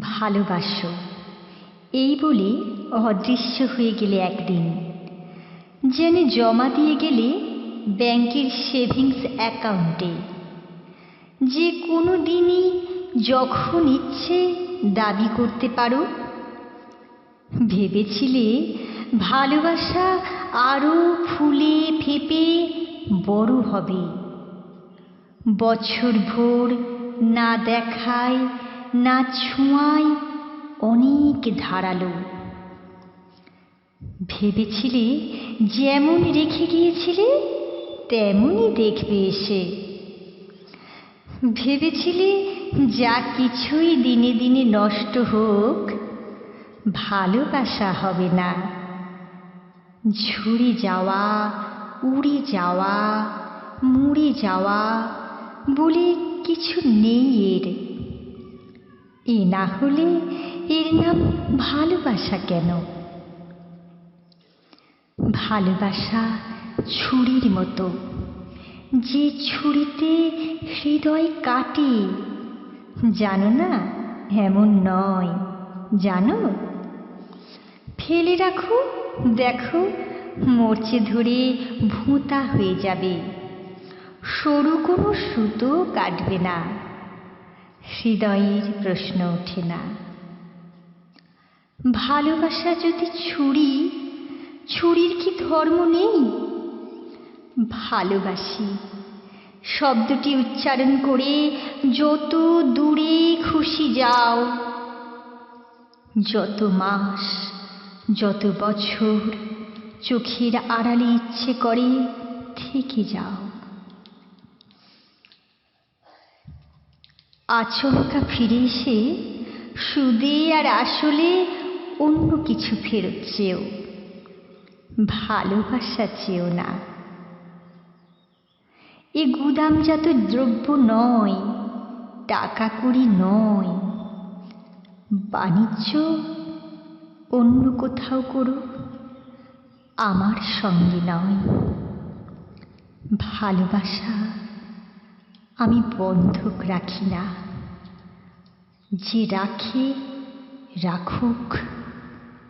ভালোবাসো। এই বলে অদৃশ্য হয়ে গেলে একদিন। যেন জমা দিয়ে গেলে ব্যাংকের সেভিংস অ্যাকাউন্টে। যে কোনো দিনই যখন ইচ্ছে দাবি করতে পারো। ভেবেছিলে ভালোবাসা আরও ফুলে ফেপে বড় হবে। বছর ভোর না দেখায় না ছোঁয়ায় অনেক ধারালো। ভেবেছিলে যেমন রেখে গিয়েছিলে, তেমনই দেখবে এসে। ভেবেছিলে যা কিছুই দিনে দিনে নষ্ট হোক, ভালোবাসা হবে না। ঝরে যাওয়া, উড়ে যাওয়া, মুড়ে যাওয়া বলে কিছু নেই। এ না হলে এর নাম ভালোবাসা কেন? ভালোবাসা ছুরির মতো। যে ছুরিতে হৃদয় কাটে, জানো না? এমন নয়। জানো? ফেলে রাখো, দেখো, মরচে ধরে ভোঁতা হয়ে যাবে। সরু কোনো সুতো কাটবে না। হৃদয়ের প্রশ্ন ওঠে না। ভালোবাসা যদি ছুরি, ছুরির কি ধর্ম নেই? ভালোবাসি। শব্দটি উচ্চারণ করে যত দূরে খুশি যাও। যত মাস, যত বছর চোখের আড়ালে ইচ্ছে করে থেকে যাও। আচমকা ফিরে এসে সুদে আর আসলে অন্য কিছু ফেরত চেয়েও, ভালোবাসা চেয়েও না। এ গুদামজাত দ্রব্য নয়, টাকা কড়ি নয়। বাণিজ্য অন্য কোথাও করো আমার সঙ্গে নয়। ভালোবাসা আমি বন্ধক রাখি না। যে রাখে রাখুক।